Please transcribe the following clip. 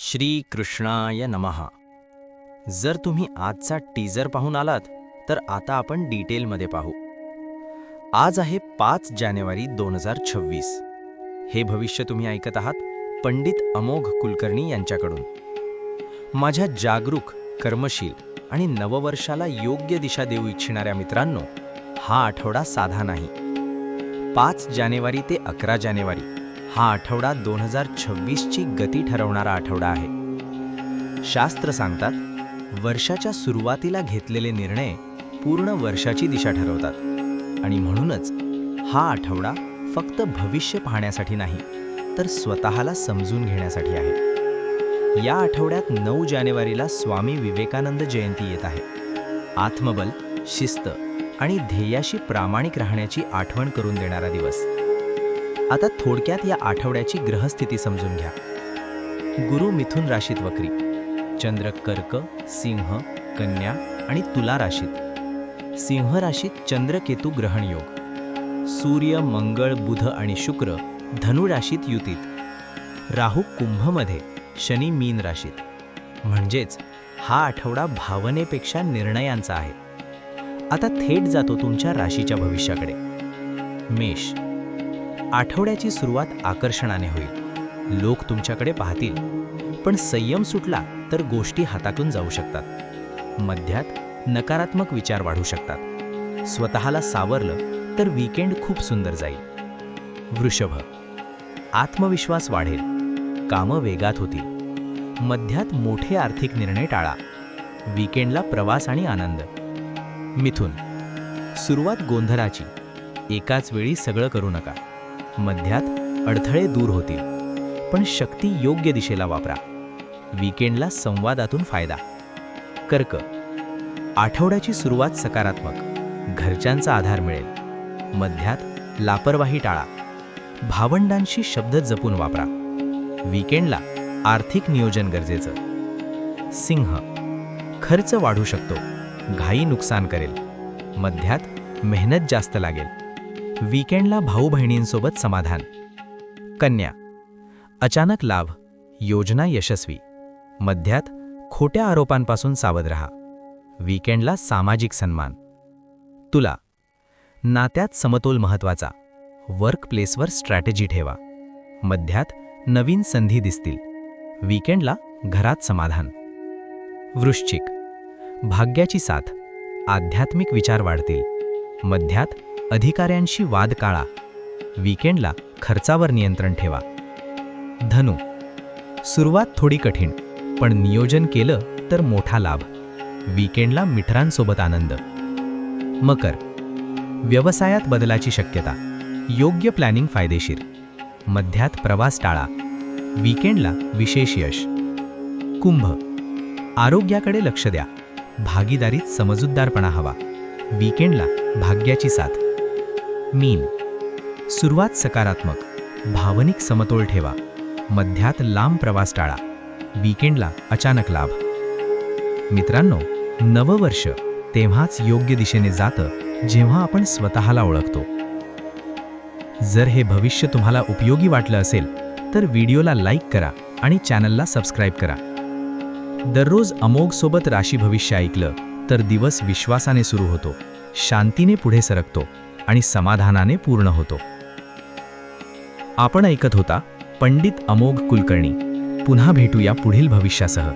श्रीकृष्णाय नमहा नमः. जर तुम्ही आजचा टीजर पाहून आलात तर आता आपण डिटेलमध्ये पाहू. आज आहे पाच जानेवारी दोन हजार छव्वीस. हे भविष्य तुम्ही ऐकत आहात पंडित अमोघ कुलकर्णी यांच्याकडून. माझ्या जागरूक कर्मशील आणि नववर्षाला योग्य दिशा देऊ इच्छिणाऱ्या मित्रांनो हा आठवडा साधा नाही. पाच जानेवारी ते अकरा जानेवारी. हा आठवडा दोन हजार छव्वीसची गती ठरवणारा आठवडा आहे. शास्त्र सांगतात वर्षाच्या सुरुवातीला घेतलेले निर्णय पूर्ण वर्षाची दिशा ठरवतात. आणि म्हणूनच हा आठवडा फक्त भविष्य पाहण्यासाठी नाही तर स्वतःला समजून घेण्यासाठी आहे. या आठवड्यात नऊ जानेवारीला स्वामी विवेकानंद जयंती येत आहे. आत्मबल शिस्त आणि ध्येयाशी प्रामाणिक राहण्याची आठवण करून देणारा दिवस. आता थोडक्यात या आठवड्याची ग्रहस्थिती समजून घ्या. गुरु मिथुन राशीत वक्री चंद्र कर्क सिंह कन्या आणि तुला राशीत. सिंह राशीत चंद्रकेतू ग्रहण योग. सूर्य मंगळ बुध आणि शुक्र धनु राशीत युतीत. राहू कुंभमध्ये शनी मीन राशीत. म्हणजेच हा आठवडा भावनेपेक्षा निर्णयांचा आहे. आता थेट जातो तुमच्या राशीच्या भविष्याकडे. मेष आठवड्याची सुरुवात आकर्षणाने होईल. लोक तुमच्याकडे पाहतील. पण संयम सुटला तर गोष्टी हातातून जाऊ शकतात. मध्यात नकारात्मक विचार वाढू शकतात. स्वतःला सावरलं तर वीकेंड खूप सुंदर जाईल. वृषभ. आत्मविश्वास वाढेल. कामं वेगात होतील. मध्यात मोठे आर्थिक निर्णय टाळा. वीकेंडला प्रवास आणि आनंद. मिथुन. सुरुवात गोंधळाची. एकाच वेळी सगळं करू नका. मध्यात अडथळे दूर होतील. पण शक्ती योग्य दिशेला वापरा. वीकेंडला संवादातून फायदा. कर्क. आठवड्याची सुरुवात सकारात्मक. घरच्यांचा आधार मिळेल. मध्यात लापरवाही टाळा. भावंडांशी शब्द जपून वापरा. वीकेंडला आर्थिक नियोजन गरजेचं. सिंह. खर्च वाढू शकतो. घाई नुकसान करेल. मध्यात मेहनत जास्त लागेल. वीकेंडला भाऊ बहिणींसोबत समाधान. कन्या. अचानक लाभ. योजना यशस्वी. मध्यात खोट्या आरोपांपासून सावध रहा. वीकेंडला सामाजिक सन्मान. तुला. नात्यात समतोल महत्त्वाचा वर्क प्लेसवर स्ट्रॅटेजी ठेवा. मध्यात नवीन संधी दिसतील. वीकेंडला घरात समाधान. वृश्चिक. भाग्याची साथ. आध्यात्मिक विचार वाढतील. मध्यात अधिकाऱ्यांशी वाद काळा वीकेंडला खर्चावर नियंत्रण ठेवा. धनु सुरुवात थोडी कठीण पण नियोजन केलं तर मोठा लाभ. वीकेंडला मित्रांसोबत आनंद. मकर व्यवसायात बदलाची शक्यता. योग्य प्लॅनिंग फायदेशीर. मध्यात प्रवास टाळा. वीकेंडला विशेष यश. कुंभ आरोग्याकडे लक्ष द्या. भागीदारीत समजूतदारपणा हवा. वीकेंडला भाग्याची साथ. मीन. सुरुवात सकारात्मक. भावनिक समतोल ठेवा. मध्यात लांब प्रवास टाळा. वीकेंडला अचानक लाभ. मित्रांनो नववर्ष तेव्हाच योग्य दिशेने जातं जेव्हा आपण स्वतःला ओळखतो. जर हे भविष्य तुम्हाला उपयोगी वाटलं असेल तर व्हिडिओला लाईक करा आणि चॅनलला सबस्क्राईब करा. दररोज अमोघसोबत राशी भविष्य ऐकलं तर दिवस विश्वासाने सुरू होतो. शांतीने पुढे सरकतो. आणि समाधानाने पूर्ण होतो. आपण ऐकत होता पंडित अमोघ कुलकर्णी. पुन्हा भेटूया पुढील भविष्यासह.